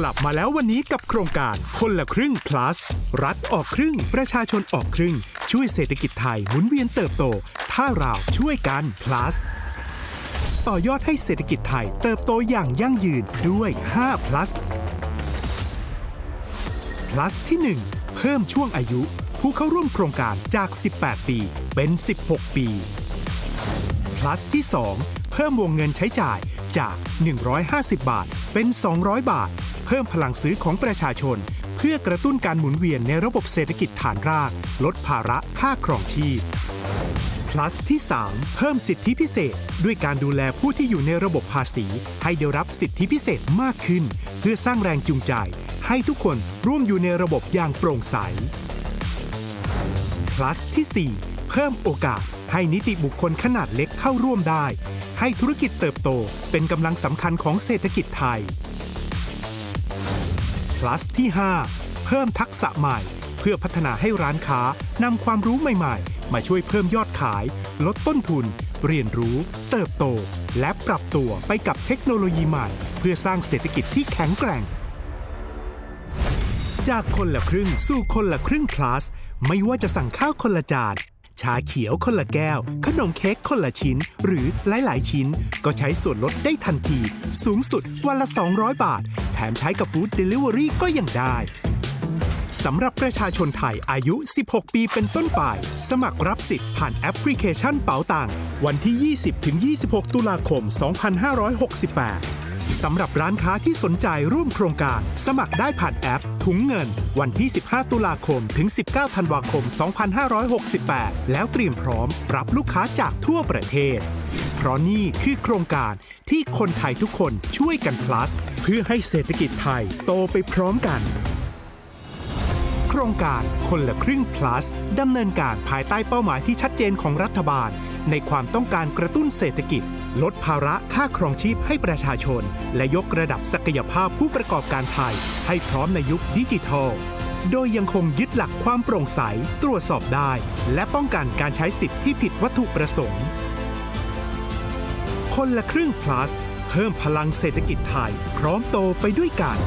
กลับมาแล้ววันนี้กับโครงการคนละครึ่ง plus รัฐออกครึ่ง ประชาชนออกครึ่ง ช่วยเศรษฐกิจไทยหมุนเวียนเติบโต ถ้าเราช่วยกัน plus ต่อยอดให้เศรษฐกิจไทยเติบโตอย่างยั่งยืนด้วย5 plus plus ที่ 1 เพิ่มช่วงอายุ ผู้เข้าร่วมโครงการจาก 18 ปีเป็น 16 ปี plus ที่ 2 เพิ่มวงเงินใช้จ่ายจาก 150 บาท เป็น 200 บาท เพิ่มพลังซื้อของประชาชน เพื่อกระตุ้นการหมุนเวียนในระบบเศรษฐกิจฐานราก ลดภาระค่าครองชีพ plus ที่ 3 เพิ่มสิทธิพิเศษ ด้วยการดูแลผู้ที่อยู่ในระบบภาษี ให้ได้รับสิทธิพิเศษมากขึ้น เพื่อสร้างแรงจูงใจ ให้ทุกคนร่วมอยู่ในระบบอย่างโปร่งใส plus ที่ 4 เพิ่มโอกาส ให้นิติบุคคลขนาดเล็กเข้าร่วมได้ ให้ธุรกิจเติบโตเป็นกำลังสำคัญของเศรษฐกิจไทย plus ที่ 5 เพิ่มทักษะใหม่ เพื่อพัฒนาให้ร้านค้านำความรู้ใหม่ๆ มาช่วยเพิ่มยอดขาย ลดต้นทุน เรียนรู้ เติบโต และปรับตัวไปกับเทคโนโลยีใหม่ เพื่อสร้างเศรษฐกิจที่แข็งแกร่ง จากคนละครึ่งสู่คนละครึ่ง plus ไม่ว่าจะสั่งข้าวคนละจานชาเขียวคนละแก้ว ขนมเค้กคนละชิ้น หรือหลาย ๆ ชิ้น ก็ใช้ส่วนลดได้ทันที สูงสุดวันละ 200 บาท แถมใช้กับฟู้ดเดลิเวอรี่ก็ยังได้สำหรับประชาชนไทยอายุ 16 ปีเป็นต้นไป สมัครรับสิทธิ์ผ่านแอปพลิเคชันเป๋าตังวันที่ 20-26 ตุลาคม 2568 สำหรับร้านค้าที่สนใจร่วมโครงการ สมัครได้ผ่านแอป ถุงเงิน วันที่ 15 ตุลาคม ถึง 19 ธันวาคม 2568 แล้วเตรียมพร้อมรับลูกค้าจากทั่วประเทศ ราะนี่คือโครงการที่คนไทยทุกคนช่วยกัน plus เพื่อให้เศรษฐกิจไทยโตไปพร้อมกัน โครงการคนละครึ่ง plus ดำเนินการภายใต้เป้าหมายที่ชัดเจนของรัฐบาล ในความต้องการกระตุ้นเศรษฐกิจ ลดภาระค่าครองชีพให้ประชาชน และยกระดับศักยภาพผู้ประกอบการไทย ให้พร้อมในยุคดิจิทัลโดยยังคงยึดหลักความโปร่งใส ตรวจสอบได้ และป้องกันการใช้สิทธิ์ที่ผิดวัตถุประสงค์ คนละครึ่ง plus เพิ่มพลังเศรษฐกิจไทย พร้อมโตไปด้วยกัน